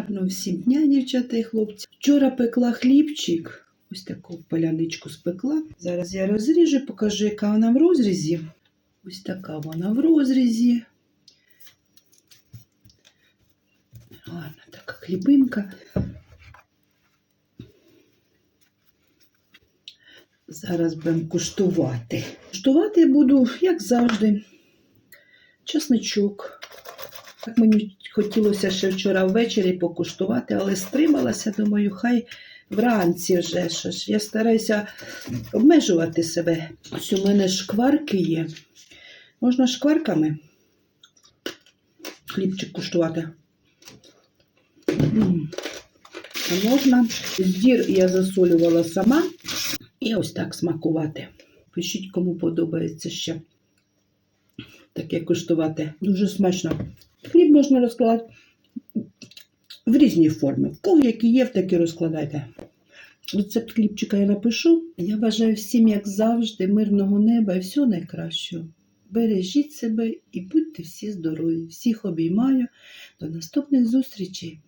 Гарного всім дня, дівчата і хлопці. Вчора пекла хлібчик. Ось таку поляничку спекла. Зараз я розріжу, покажу, яка вона в розрізі. Ось така вона в розрізі. Гарна така хлібинка. Зараз будемо куштувати. Куштувати буду, як завжди, чесничок. Так мені хотілося ще вчора ввечері покуштувати, але стрималася, думаю, хай вранці вже. Що ж. Я стараюся обмежувати себе. Ось у мене шкварки є. Можна шкварками хлібчик куштувати. А можна. Здір я засолювала сама. І ось так смакувати. Пишіть, кому подобається ще таке куштувати. Дуже смачно. Хліб можна розкладати в різні форми. В кого які є, в такі розкладайте. Рецепт хлібчика я напишу. Я бажаю всім, як завжди, мирного неба і всього найкращого. Бережіть себе і будьте всі здорові. Всіх обіймаю. До наступних зустрічей!